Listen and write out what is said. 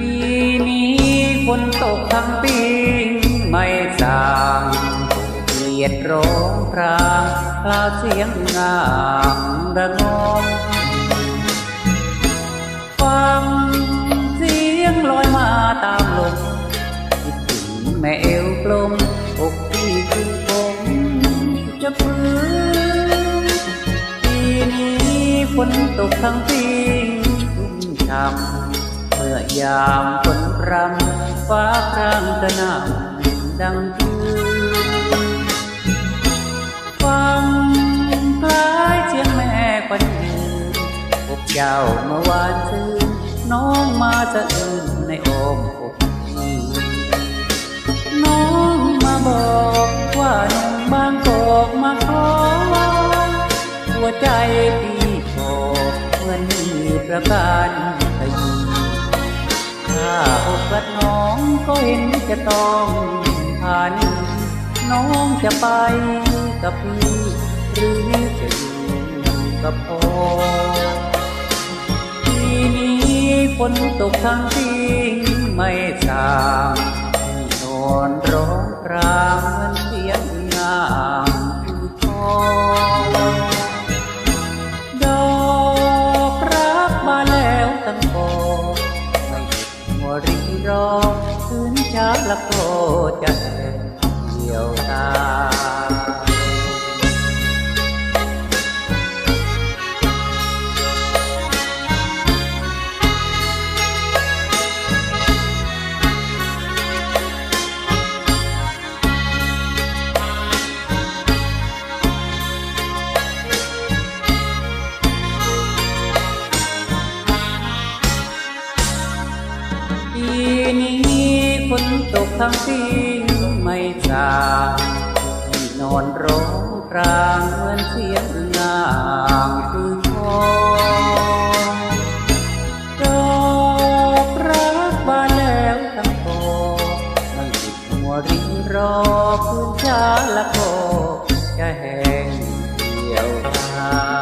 ปีนี้ฝนตกทั้งปีไม่จางเกียดร้องพรางคลาเสียงงามระงมฟังเสียงลอยมาตามลมคิดถึงแม่เอวกลมอกที่คือผมจะฟื้นปีนี้ฝนตกทั้งปีชุ่มช่ำ ยามฝนรำฟ้าครางกระหน่ำดังคืนฟังคล้ายเสียงแม่ปันยืนพบเจ้าเมื่อวานซื้อน้องมาจะอื่นในอ้อมอกน้องมาบอกว่าหนุ่มบางกอกมาขอหัวใจพี่ขอเหมือนมีประการพยีถ้า อกรักน้องก็เห็นจะต้องผ่านน้องจะไปกับพี่หรือจะอยู่กับพ่อทีนี้ฝนตกทั้งปีไม่สางนอนร้องครา รีรอคืนเช้าละโกจะเดียว ปีนี้ฝนตกทั้งปีไม่จางที่นอนร้องกลางเหมือนเสียงนางคือคองดอกรักบานแล้วทั้งพอทั้งติดหัวริงรอพื้นชาละพอจะแห้งเดียวหา